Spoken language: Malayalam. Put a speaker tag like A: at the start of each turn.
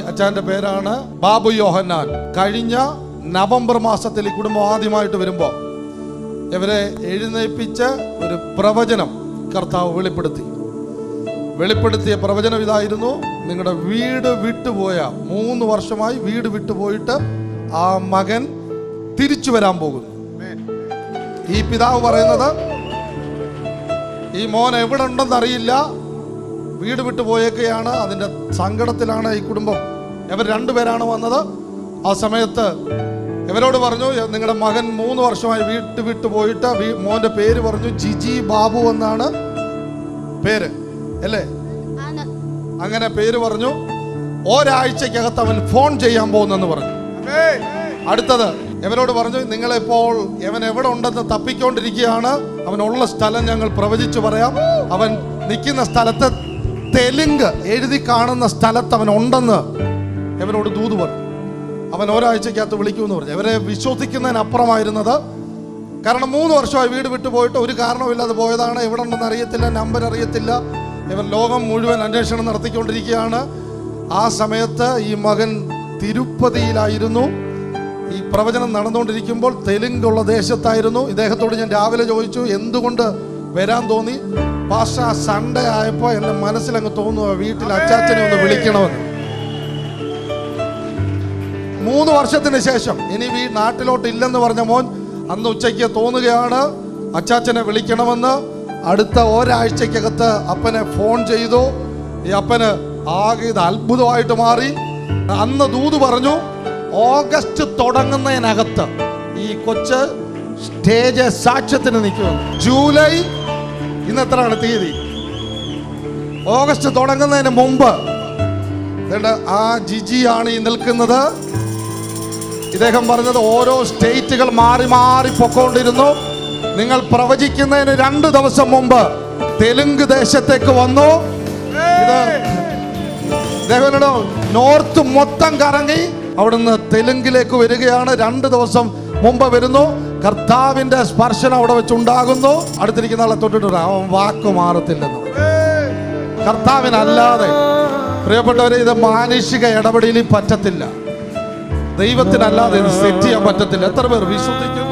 A: അച്ഛന്റെ പേരാണ് ബാബു യോഹന്നാൻ. കഴിഞ്ഞ നവംബർ മാസത്തിൽ ഈ കുടുംബം ആദ്യമായിട്ട് വരുമ്പോൾ ഇവരെ എഴുന്നേൽപ്പിച്ച ഒരു പ്രവചനം കർത്താവ് വെളിപ്പെടുത്തി. വെളിപ്പെടുത്തിയ പ്രവചനം ഇതായിരുന്നു നിങ്ങളുടെ വീട് വിട്ടുപോയ മൂന്ന് വർഷമായി വീട് വിട്ടുപോയിട്ട് ആ മകൻ തിരിച്ചു വരാൻ പോകുന്നു. ഈ പിതാവ് പറയുന്നത് ഈ മോൻ എവിടെ ഉണ്ടെന്ന് അറിയില്ല വീട് വിട്ടു പോയേക്കുകയാണ് അതിന്റെ സങ്കടത്തിലാണ് ഈ കുടുംബം. ഇവർ രണ്ടുപേരാണ് വന്നത്. ആ സമയത്ത് ഇവരോട് പറഞ്ഞു നിങ്ങളുടെ മകൻ മൂന്ന് വർഷമായി വീട്ട് വിട്ടു പോയിട്ട് മോന്റെ മോന്റെ പേര് പറഞ്ഞു ജിജി ബാബു എന്നാണ് പേര് അല്ലേ? അങ്ങനെ പേര് പറഞ്ഞു. ഒരാഴ്ചക്കകത്ത് അവൻ ഫോൺ ചെയ്യാൻ പോകുന്നെന്ന് പറഞ്ഞു. അടുത്തത് ഇവരോട് പറഞ്ഞു നിങ്ങളിപ്പോൾ ഇവൻ എവിടെ ഉണ്ടെന്ന് തപ്പിക്കൊണ്ടിരിക്കുകയാണ്. അവനുള്ള സ്ഥലം ഞങ്ങൾ പ്രവചിച്ചു പറയാം. അവൻ നിൽക്കുന്ന സ്ഥലത്ത് തെലുങ്ക് എഴുതി കാണുന്ന സ്ഥലത്ത് അവൻ ഉണ്ടെന്ന് ഇവനോട് ദൂത് പറഞ്ഞു. അവൻ ഒരാഴ്ചക്കകത്ത് വിളിക്കുമെന്ന് പറഞ്ഞു. ഇവരെ വിശ്വസിക്കുന്നതിനപ്പുറമായിരുന്നത് കാരണം മൂന്ന് വർഷമായി വീട് വിട്ടു പോയിട്ട് ഒരു കാരണമില്ലാതെ പോയതാണ്. എവിടെ ഉണ്ടെന്ന് അറിയത്തില്ല നമ്പർ അറിയത്തില്ല. ഇവർ ലോകം മുഴുവൻ അന്വേഷണം നടത്തിക്കൊണ്ടിരിക്കുകയാണ്. ആ സമയത്ത് ഈ മകൻ തിരുപ്പതിയിലായിരുന്നു. ഈ പ്രവചനം നടന്നുകൊണ്ടിരിക്കുമ്പോൾ തെലുങ്കുള്ള ദേശത്തായിരുന്നു. ഇദ്ദേഹത്തോട് ഞാൻ രാവിലെ ചോദിച്ചു എന്തുകൊണ്ട് വരാൻ തോന്നി? പാഷ സൺഡേ ആയപ്പോൾ എന്റെ മനസ്സിലങ്ങ് തോന്നുക വീട്ടിൽ അച്ചാച്ചനെ ഒന്ന് വിളിക്കണമെന്ന്. മൂന്ന് വർഷത്തിന് ശേഷം ഇനി ഈ നാട്ടിലോട്ട് ഇല്ലെന്ന് പറഞ്ഞ മോൻ അന്ന് ഉച്ചയ്ക്ക് തോന്നുകയാണ് അച്ചാച്ചനെ വിളിക്കണമെന്ന്. അടുത്ത ഒരാഴ്ചക്കകത്ത് അപ്പനെ ഫോൺ ചെയ്തു. ഈ അപ്പന് ആകെ ഇത് അത്ഭുതമായിട്ട് മാറി. അന്ന് ദൂത് പറഞ്ഞു ഓഗസ്റ്റ് തുടങ്ങുന്നതിനകത്ത് ഈ കൊച്ച് സ്റ്റേജ് സാക്ഷ്യത്തിന് നിൽക്കുന്നു ജൂലൈ ഇന്ന് എത്രയാണ് തീയതി? ഓഗസ്റ്റ് തുടങ്ങുന്നതിന് മുമ്പ്. ആ ജിജിയാണ് ഈ നിൽക്കുന്നത്. ഇദ്ദേഹം പറഞ്ഞത് ഓരോ സ്റ്റേറ്റുകൾ മാറി മാറി പൊക്കോണ്ടിരുന്നു. നിങ്ങൾ പ്രവചിക്കുന്നതിന് രണ്ട് ദിവസം മുമ്പ് തെലുങ്ക് ദേശത്തേക്ക് വന്നു. ഇത് നോർത്ത് മൊത്തം കറങ്ങി അവിടുന്ന് തെലുങ്കിലേക്ക് വരികയാണ്. രണ്ട് ദിവസം മുമ്പ് വരുന്നു. കർത്താവിന്റെ സ്പർശനം അവിടെ വെച്ചുണ്ടാകുന്നു അടുത്തിരിക്കുന്ന ആളെ തൊട്ടിട്ട് അവൻ വാക്ക് മാറത്തില്ലെന്ന് കർത്താവിനല്ലാതെ പ്രിയപ്പെട്ടവരെ ഇത് മാനുഷിക ഇടപെടലിൽ പറ്റത്തില്ല. ദൈവത്തിനല്ലാതെ ഇത് സെറ്റ് ചെയ്യാൻ പറ്റത്തില്ല. എത്ര പേർ വിശ്വസിക്കുന്നു?